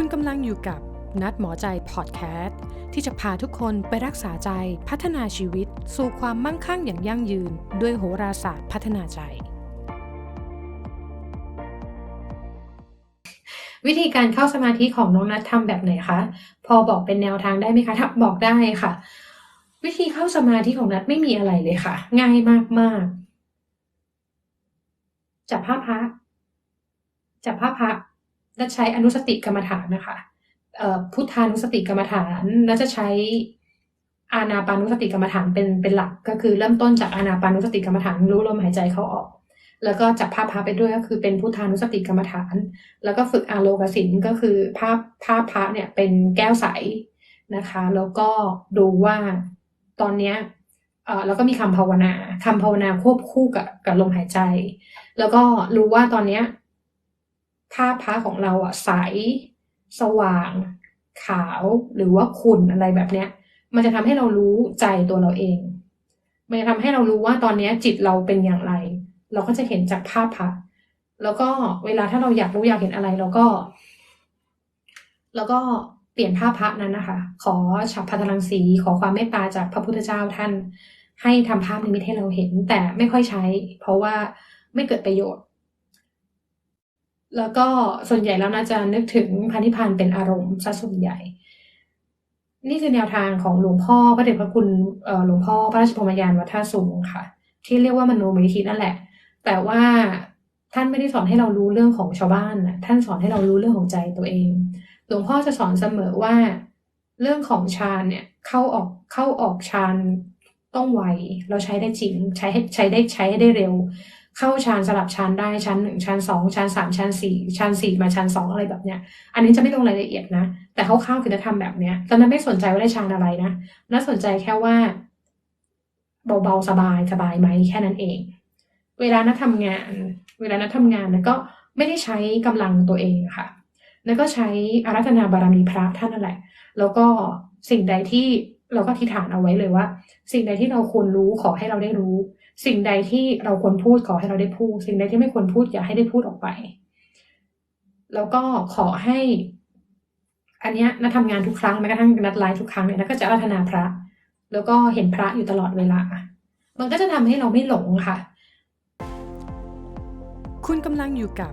คุณกำลังอยู่กับนัดหมอใจพอดแคสต์ที่จะพาทุกคนไปรักษาใจพัฒนาชีวิต สู่ความมั่งคั่งอย่างยั่งยืน ด้วยโหราศาสตร์พัฒนาใจ วิธีการเข้าสมาธิของน้องนัดทำแบบไหนคะ พอบอกเป็นแนวทางได้ไหมคะถ้าบอกได้ค่ะ วิธีเข้าสมาธิของนัดไม่มีอะไรเลยค่ะ ง่ายมากๆจับภาพพระจับภาพพระ และใช้อนุสติกรรมฐานนะคะพุทธานุสติกรรมฐานแล้วจะใช้อานาปานุสติกรรมฐานเป็นเป็นหลัก ก็คือเริ่มต้นจากอานาปานุสติกรรมฐานรู้ลมหายใจเข้าออก แล้วก็จับภาพพระไปด้วยก็คือเป็นพุทธานุสติกรรมฐาน แล้วก็ฝึกอาโลกสินก็คือภาพภาพพระเนี่ยเป็นแก้วใสนะคะ แล้วก็ดูว่าตอนเนี้ยเออแล้วก็มีคำภาวนาคำภาวนาควบคู่กับกับลมหายใจ แล้วก็รู้ว่าตอนเนี้ย ภาพพระของเราอะใส สว่าง ขาวหรือว่าขุ่นอะไรแบบเนี้ย มันจะทำให้เรารู้ใจตัวเราเอง มันจะทำให้เรารู้ว่าตอนเนี้ยจิตเราเป็นอย่างไร เราก็จะเห็นจากภาพพระแล้วก็เวลาถ้าเราอยากรู้อยากเห็นอะไรเราก็ แล้วก็เปลี่ยนภาพพระนั้นนะคะ ขอฉับพัทลังสีขอความเมตตาจากพระพุทธเจ้าท่าน ให้ทำภาพนิมิตให้เราเห็น แต่ไม่ค่อยใช้ เพราะว่าไม่เกิดประโยชน์ แล้วก็ส่วนใหญ่แล้วน่าจะนึกถึงพระนิพพานเป็นอารมณ์ซะส่วนใหญ่ นี่คือแนวทางของหลวงพ่อพระเดชพระคุณหลวงพ่อพระราชพมยานวัดท่าสูงค่ะ ที่เรียกว่ามโนมิธินั่นแหละ แต่ว่าท่านไม่ได้สอนให้เรารู้เรื่องของชาวบ้านนะท่านสอนให้เรารู้เรื่องของใจตัวเอง หลวงพ่อจะสอนเสมอว่าเรื่องของฌานเนี่ยเข้าออกเข้าออกฌานต้องไวเราใช้ได้จริงใช้ให้ใช้ได้ใช้ให้ได้เร็ว เข้าฌานสลับฌานได้ชั้นหนึ่งชั้นสองชั้นสามชั้นสี่ชั้นสี่มาชั้นสองอะไรแบบเนี้ย อันนี้จะไม่ลงรายละเอียดนะ แต่คร่าวๆคือจะทำแบบเนี้ยตอนนั้นไม่สนใจว่าได้ฌานอะไรนะน่าสนใจแค่ว่า เบาๆสบายสบายไหมแค่นั้นเอง เวลานัดทำงาน เวลานัดทำงานนะก็ไม่ได้ใช้กำลังตัวเองค่ะ แล้วก็ใช้อารัธนาบารมีพระท่านนั่นแหละ แล้วก็สิ่งใดที่ เราก็อธิษฐานเอาไว้เลยว่า สิ่งใดที่เราควรรู้ขอให้เราได้รู้ สิ่งใดที่เราควรพูดขอให้เราได้พูด สิ่งใดที่ไม่ควรพูดอย่าให้ได้พูดออกไป แล้วก็ขอให้ อันนี้นัดทำงานทุกครั้งแม้กระทั่งนัดไลฟ์ทุกครั้งเนี่ยนัดก็จะอารัธนาพระ แล้วก็เห็นพระอยู่ตลอดเวลา มันก็จะทำให้เราไม่หลงค่ะ คุณกำลังอยู่กับ